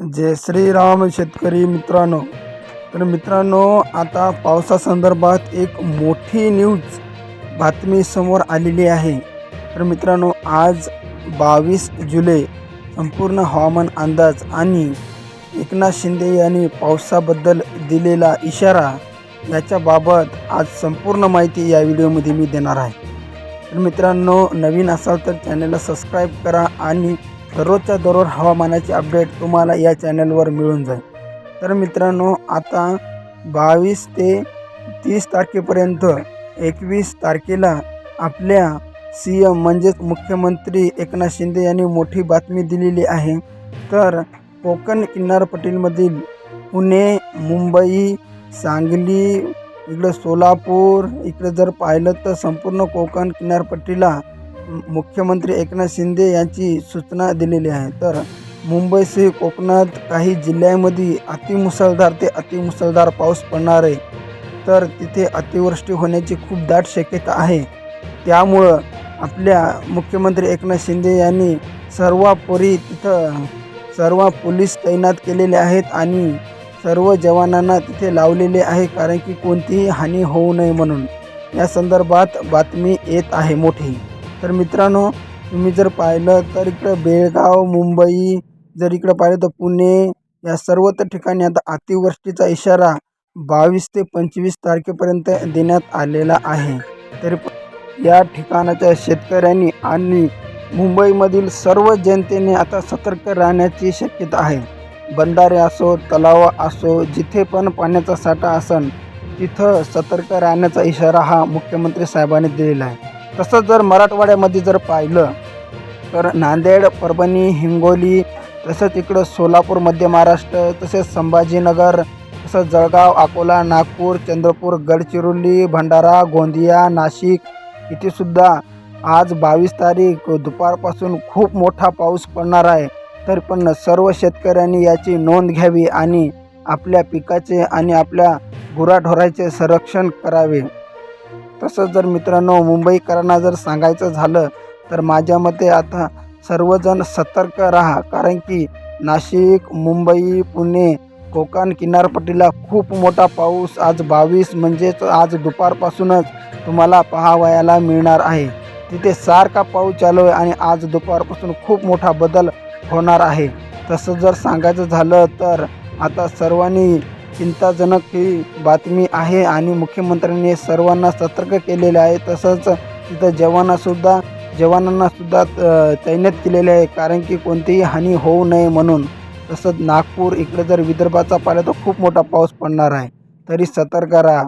जय श्रीराम शेतकरी मित्रांनो. तर मित्रांनो आता पावसासंदर्भात एक मोठी न्यूज बातमी समोर आलेली आहे. तर मित्रांनो आज बावीस जुलै संपूर्ण हवामान अंदाज आणि एकनाथ शिंदे यांनी पावसाबद्दल दिलेला इशारा याच्याबाबत आज संपूर्ण माहिती या व्हिडिओमध्ये मी देणार आहे. तर मित्रांनो नवीन असाल तर चॅनलला सबस्क्राईब करा आणि दररोजच्या दररोज हवामानाची अपडेट तुम्हाला या चॅनलवर मिळून जाईल. तर मित्रांनो आता बावीस ते तीस तारखेपर्यंत एकवीस तारखेला आपल्या सी एम म्हणजेच मुख्यमंत्री एकनाथ शिंदे यांनी मोठी बातमी दिलेली आहे. तर कोकण किनारपट्टीमधील पुणे मुंबई सांगली इकडं सोलापूर इकडं जर पाहिलं तर संपूर्ण कोकण किनारपट्टीला मुख्यमंत्री एकनाथ शिंदे यांची सूचना दिलेली आहे. तर मुंबईसह कोकणात काही जिल्ह्यांमध्ये अतिमुसळधार ते अतिमुसळधार पाऊस पडणार आहे. तर तिथे अतिवृष्टी होण्याची खूप दाट शक्यता आहे. त्यामुळं आपल्या मुख्यमंत्री एकनाथ शिंदे यांनी सर्वापुरी तिथं सर्व पोलीस तैनात केलेले आहेत आणि सर्व जवानांना तिथे लावलेले आहे कारण की कोणतीही हानी होऊ नये म्हणून. या संदर्भात बातमी येत आहे मोठी. तर मित्रांनो तुम्ही जर पाहिलं तर इकडं बेळगाव मुंबई जर इकडं पाहिलं तर पुणे या सर्व ठिकाणी आता अतिवृष्टीचा इशारा बावीस ते पंचवीस तारखेपर्यंत देण्यात आलेला आहे. तरी या ठिकाणाच्या शेतकऱ्यांनी आणि मुंबईमधील सर्व जनतेने आता सतर्क राहण्याची शक्यता आहे. बंधारे असो तलाव असो जिथे पण पाण्याचा साठा असन तिथं सतर्क राहण्याचा इशारा हा मुख्यमंत्री साहेबांनी दिलेला आहे. तसंच जर मराठवाड्यामध्ये जर पाहिलं तर नांदेड परभणी हिंगोली तसंच इकडं सोलापूर मध्य महाराष्ट्र तसेच संभाजीनगर तसंच जळगाव अकोला नागपूर चंद्रपूर गडचिरोली भंडारा गोंदिया नाशिक इथेसुद्धा आज बावीस तारीख दुपारपासून खूप मोठा पाऊस पडणार आहे. तरी पण सर्व शेतकऱ्यांनी याची नोंद घ्यावी आणि आपल्या पिकाचे आणि आपल्या गुराढोराचे संरक्षण करावे. तसंच जर मित्रांनो मुंबईकरांना जर सांगायचं झालं तर माझ्या मते आता सर्वजण सतर्क राहा. कारण की नाशिक मुंबई पुणे कोकण किनारपट्टीला खूप मोठा पाऊस आज बावीस म्हणजेच आज दुपारपासूनच तुम्हाला पाहावयाला मिळणार आहे. तिथे सारखा पाऊस चालू आहे आणि आज दुपारपासून खूप मोठा बदल होणार आहे. तसं जर सांगायचं झालं तर आता सर्वांनी चिंताजनक ही बातमी आहे आणि मुख्यमंत्र्यांनी सर्वांना सतर्क केलेले आहे. तसंच तिथं जवानासुद्धा जवानांनासुद्धा तैनात केलेले आहे कारण की कोणतीही हानी होऊ नये म्हणून. तसंच नागपूर इकडे जर विदर्भाचा पाहिलं तर खूप मोठा पाऊस पडणार आहे. तरी सतर्क राहा.